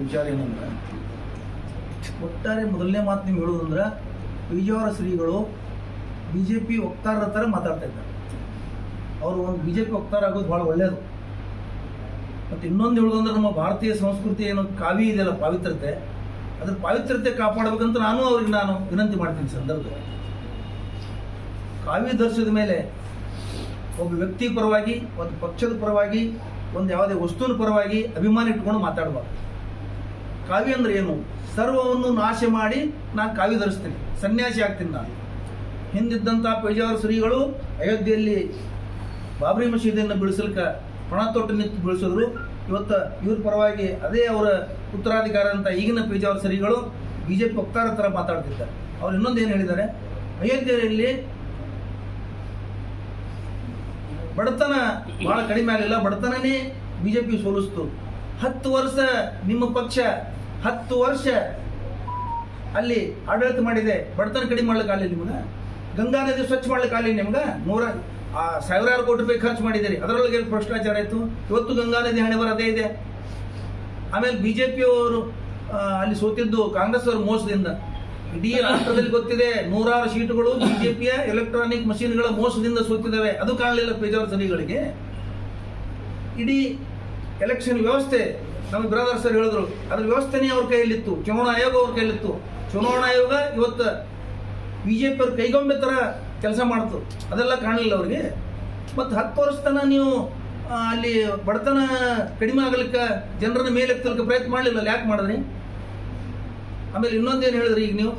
ವಿಚಾರ ಏನಂದ್ರೆ, ಒಟ್ಟಾರೆ ಮೊದಲನೇ ಮಾತು ನೀವು ಹೇಳೋದಂದ್ರೆ ವಿಜಯವಾಡ ಶ್ರೀಗಳು ಬಿ ಜೆ ವಕ್ತಾರರ ಥರ ಮಾತಾಡ್ತಾ ಇದ್ದಾರೆ. ಅವರು ಒಂದು ಬಿ ಜೆ ಪಿ ವಕ್ತಾರ ಆಗೋದು ಭಾಳ ಒಳ್ಳೆಯದು ಮತ್ತು ಇನ್ನೊಂದು ಹೇಳೋದಂದ್ರೆ ನಮ್ಮ ಭಾರತೀಯ ಸಂಸ್ಕೃತಿ ಏನು ಕಾವಿ ಇದೆಯಲ್ಲ ಪಾವಿತ್ರತೆ ಅದ್ರ ಪಾವಿತ್ರತೆ ಕಾಪಾಡಬೇಕಂತ ನಾನು ಅವ್ರಿಗೆ ನಾನು ವಿನಂತಿ ಮಾಡ್ತೀನಿ ಸಂದರ್ಭದಲ್ಲಿ. ಕಾವಿ ಧರಿಸಿದ ಮೇಲೆ ಒಬ್ಬ ವ್ಯಕ್ತಿ ಪರವಾಗಿ, ಒಂದು ಪಕ್ಷದ ಪರವಾಗಿ, ಒಂದು ಯಾವುದೇ ವಸ್ತುವಿನ ಪರವಾಗಿ ಅಭಿಮಾನ ಇಟ್ಕೊಂಡು ಮಾತಾಡಬಾರ್ದು. ಕಾವಿ ಅಂದ್ರೆ ಏನು? ಸರ್ವವನ್ನು ನಾಶ ಮಾಡಿ ನಾನು ಕಾವ್ಯ ಧರಿಸ್ತೀನಿ. ಸನ್ಯಾಸಿ ಆಗ್ತೀನಿ ನಾನು. ಹಿಂದಿದ್ದಂತಹ ಪೇಜಾವರ ಶ್ರೀಗಳು ಅಯೋಧ್ಯೆಯಲ್ಲಿ ಬಾಬರಿ ಮಸೀದಿಯನ್ನು ಬೆಳೆಸಲಿಕ್ಕ ಪಣ ತೊಟ್ಟು ನಿಂತು ಬೆಳೆಸಿದ್ರು ಇವತ್ತು ಇವ್ರ ಪರವಾಗಿ ಅದೇ ಅವರ ಉತ್ತರಾಧಿಕಾರ ಅಂತ ಈಗಿನ ಪೇಜಾವರ ಶ್ರೀಗಳು ಬಿ ಜೆ ಪಿ ವಕ್ತಾರ ಥರ ಮಾತಾಡ್ತಿದ್ದಾರೆ. ಅವ್ರು ಇನ್ನೊಂದು ಏನು ಹೇಳಿದ್ದಾರೆ? ಅಯೋಧ್ಯೆಯಲ್ಲಿ ಬಡತನ ಬಹಳ ಕಡಿಮೆ ಆಗಲಿಲ್ಲ. ಬಡತನನೇ ಬಿಜೆಪಿ ಸೋಲಿಸ್ತು. ಹತ್ತು ವರ್ಷ ನಿಮ್ಮ ಪಕ್ಷ, ಹತ್ತು ವರ್ಷ ಅಲ್ಲಿ ಆಡಳಿತ ಮಾಡಿದೆ. ಬಡತನ ಕಡಿಮೆ ಮಾಡ್ಲಿಕ್ಕೆ ಆಗಲಿಲ್ಲ ನಿಮ್ಗೆ? ಗಂಗಾ ನದಿ ಸ್ವಚ್ಛ ಮಾಡ್ಲಿಕ್ಕೆ ಆಗಲಿ ನಿಮ್ಗೆ? ನೂರ ಸಾವಿರಾರು ಕೋಟಿ ರೂಪಾಯಿ ಖರ್ಚು ಮಾಡಿದ್ದೀರಿ. ಅದರೊಳಗೆ ಭ್ರಷ್ಟಾಚಾರ ಇತ್ತು ಇವತ್ತು ಗಂಗಾ ನದಿ ಹಣೆ ಬರೋದೇ ಇದೆ ಆಮೇಲೆ ಬಿ ಜೆ ಪಿಯವರು ಅಲ್ಲಿ ಸೋತಿದ್ದು ಕಾಂಗ್ರೆಸ್ ಅವರು ಮೋಸದಿಂದ. ಇಡೀ ರಾಷ್ಟ್ರದಲ್ಲಿ ಗೊತ್ತಿದೆ, ನೂರಾರು ಸೀಟುಗಳು ಬಿಜೆಪಿಯ ಎಲೆಕ್ಟ್ರಾನಿಕ್ ಮಷೀನ್ಗಳ ಮೋಸದಿಂದ ಸೋತಿದ್ದಾವೆ. ಅದು ಕಾಣಲಿಲ್ಲ ಪೇಜಾವರ್ ಸರಿಗಳಿಗೆ ಇಡೀ ಎಲೆಕ್ಷನ್ ವ್ಯವಸ್ಥೆ, ನಮ್ಮ ಬ್ರದರ್ ಸರ್ ಹೇಳಿದ್ರು. ಅದ್ರ ವ್ಯವಸ್ಥೆನೇ ಅವ್ರ ಕೈಯಲ್ಲಿತ್ತು. ಚುನಾವಣಾ ಆಯೋಗ ಅವ್ರ ಕೈಯಲ್ಲಿತ್ತು. ಚುನಾವಣಾ ಆಯೋಗ ಇವತ್ತು ಬಿಜೆಪಿ ಅವ್ರ ಕೈಗೊಂಬೆ ಥರ ಕೆಲಸ ಮಾಡ್ತು. ಅದೆಲ್ಲ ಕಾಣಲಿಲ್ಲ ಅವ್ರಿಗೆ. ಮತ್ತು ಹತ್ತು ವರ್ಷ ತನಕ ನೀವು ಅಲ್ಲಿ ಬಡತನ ಕಡಿಮೆ ಆಗಲಿಕ್ಕೆ ಜನರನ್ನ ಮೇಲೆ ಎತ್ತಲಿಕ್ಕೆ ಪ್ರಯತ್ನ ಮಾಡಲಿಲ್ಲ ಯಾಕೆ ಮಾಡಿದ್ರಿ? ಆಮೇಲೆ ಇನ್ನೊಂದೇನು ಹೇಳಿದ್ರಿ ಈಗ ನೀವು?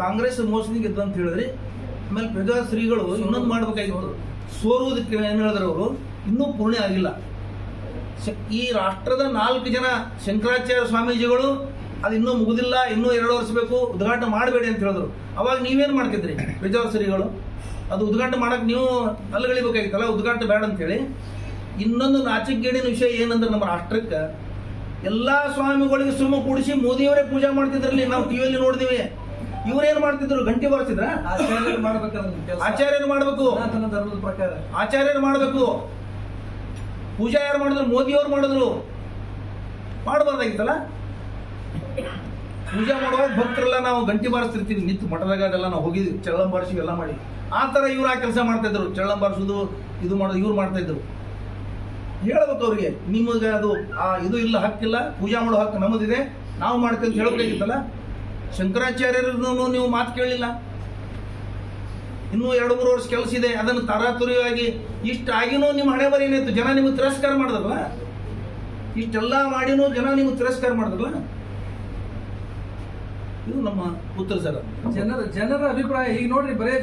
ಕಾಂಗ್ರೆಸ್ ಗೆದ್ದು ಅಂತ ಹೇಳಿದ್ರಿ. ಆಮೇಲೆ ಪ್ರಜಾ ಶ್ರೀಗಳು ಇನ್ನೊಂದು ಮಾಡ್ಬೇಕಾಗಿತ್ತು. ಸೋರುವುದಕ್ಕೆ ಏನು ಹೇಳಿದ್ರು ಅವರು? ಇನ್ನೂ ಪೂರ್ಣ ಆಗಿಲ್ಲ. ಈ ರಾಷ್ಟ್ರದ ನಾಲ್ಕು ಜನ ಶಂಕರಾಚಾರ್ಯ ಸ್ವಾಮೀಜಿಗಳು, ಅದು ಇನ್ನೂ ಮುಗುದಿಲ್ಲ, ಇನ್ನೂ ಎರಡು ವರ್ಷ ಬೇಕು, ಉದ್ಘಾಟನೆ ಮಾಡಬೇಡಿ ಅಂತ ಹೇಳಿದ್ರು. ಅವಾಗ ನೀವೇನು ಮಾಡ್ತಿದ್ರಿ ಪ್ರಜಾ ಶ್ರೀಗಳು ಅದು ಉದ್ಘಾಟನೆ ಮಾಡಕ್ಕೆ ನೀವು ಅಲ್ಲಗಳಿಬೇಕಾಗಿತ್ತಲ್ಲ, ಉದ್ಘಾಟನೆ ಬೇಡ ಅಂತೇಳಿ ಇನ್ನೊಂದು ನಾಚಿಕೆಗೇಡಿನ ವಿಷಯ ಏನಂದ್ರೆ ನಮ್ಮ ರಾಷ್ಟ್ರಕ್ಕೆ, ಎಲ್ಲಾ ಸ್ವಾಮಿಗಳಿಗೆ ಸುಮ್ಮ ಕೂಡಿಸಿ ಮೋದಿಯವರೇ ಪೂಜೆ ಮಾಡ್ತಿದ್ರಲ್ಲಿ, ನಾವು ಟಿವಿಯಲ್ಲಿ ನೋಡಿದೀವಿ. ಇವ್ರೇನ್ ಮಾಡ್ತಿದ್ರು? ಗಂಟೆ ಬರ್ತಿದ್ರ ಆಚಾರ್ಯರು ಮಾಡ್ಬೇಕು ಆಚಾರ್ಯರು ಮಾಡ್ಬೇಕು. ಸನಾತನ ಧರ್ಮದ ಪ್ರಕಾರ. ಆಚಾರ್ಯರು ಮಾಡಬೇಕು. ಪೂಜಾ ಯಾರು ಮಾಡಿದ್ರು? ಮೋದಿಯವ್ರು ಮಾಡಿದ್ರು. ಮಾಡಬಾರ್ದಾಗಿತ್ತಲ್ಲ? ಪೂಜೆ ಮಾಡುವಾಗ ಭಕ್ತರೆಲ್ಲ ನಾವು ಗಂಟೆ ಬಾರಿಸ್ತಿರ್ತೀವಿ. ನಿಂತು ಮಠದಾಗ ಅದೆಲ್ಲ ನಾವು ಹೋಗಿ ಚಳ್ಳಂ ಬಾರಿಸಿ ಎಲ್ಲ ಮಾಡಿ. ಆ ಥರ ಇವ್ರು ಆ ಕೆಲಸ ಮಾಡ್ತಾ ಇದ್ರು. ಚಳ್ಳಂ ಬಾರಿಸೋದು ಇದು ಮಾಡೋದು ಇವ್ರು ಮಾಡ್ತಾ ಇದ್ರು. ಹೇಳ್ಬೇಕು ಅವ್ರಿಗೆ ನಿಮಗೆ ಅದು ಆ ಇದು ಇಲ್ಲ ಹಕ್ಕಿಲ್ಲ. ಪೂಜಾ ಮಾಡೋ ಹಕ್ಕು ನಮ್ಮದಿದೆ. ನಾವು ಮಾಡ್ತೀವಿ ಅಂತ ಹೇಳ್ಬೇಕಾಗಿತ್ತಲ್ಲ ಶಂಕರಾಚಾರ್ಯರನ್ನು ನೀವು ಮಾತು ಕೇಳಲಿಲ್ಲ? ಇನ್ನೂ ಎರಡು, ಮೂರು ವರ್ಷ ಕೆಲಸ ಇದೆ, ಅದನ್ನು ತರಾತುರಿಯಾಗಿ ಇಷ್ಟು ಆಗಿನೂ ನಿಮ್ಮ ಹಣೆ ಏನಾಯ್ತು ಜನ ನಿಮಗೆ ತಿರಸ್ಕಾರ ಮಾಡಿದ್ರಲ್ಲ? ಇಷ್ಟೆಲ್ಲ ಮಾಡಿನೂ ಜನ ನಿಮಗೆ ತಿರಸ್ಕಾರ ಮಾಡಿದ್ರಲ್ಲ? ಇದು ನಮ್ಮ ಉತ್ತರ ಸರ್. ಜನರ ಜನರ ಅಭಿಪ್ರಾಯ, ಈಗ ನೋಡ್ರಿ, ಬರೇ